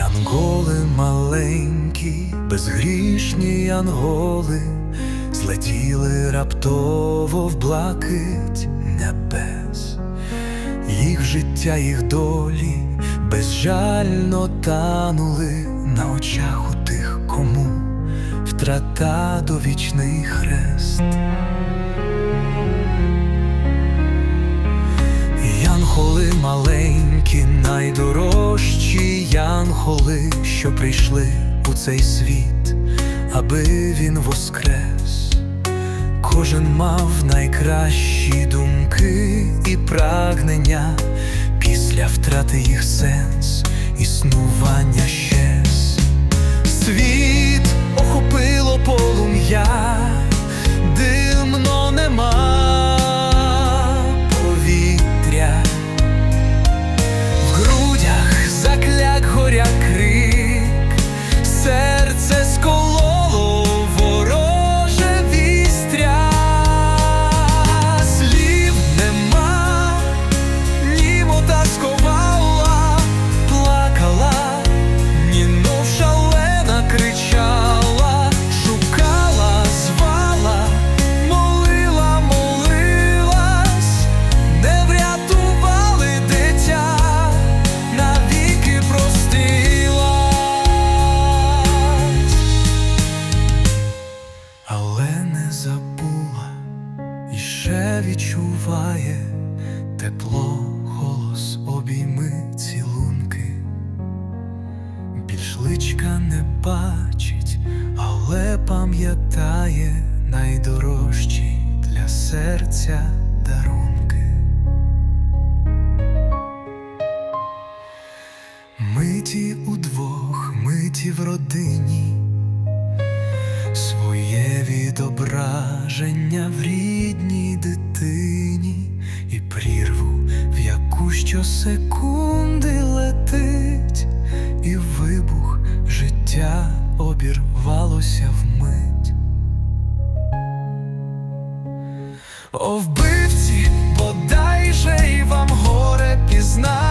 Янголи маленькі, безгрішні янголи, злетіли раптово в блакить небес, їх життя, їх долі безжально танули на очах у тих, кому втрата довічний хрест. Янголи, що прийшли у цей світ, аби він воскрес. Кожен мав найкращі думки і прагнення, після втрати їх сенс існування тепло, голос, обійми, цілунки. Більш личка не бачить, але пам'ятає найдорожчі для серця дарунки. Миті удвох, миті в родині, своє відображення в рідній дитині життя обірвалося вмить. О, вбивці, бодай же і вам горе пізнати,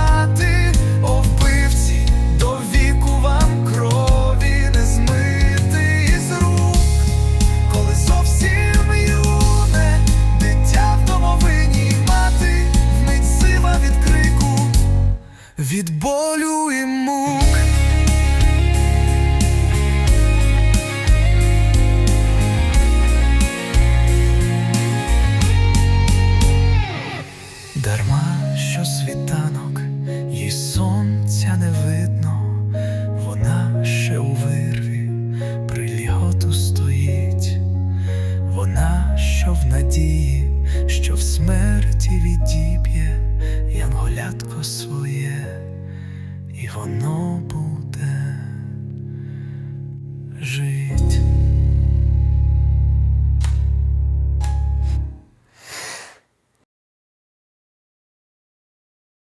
сонця не видно, вона ще у вирві. Приліготу стоїть, вона що в надії, що в смерті відіб'є янголятко своє, і воно буде жити.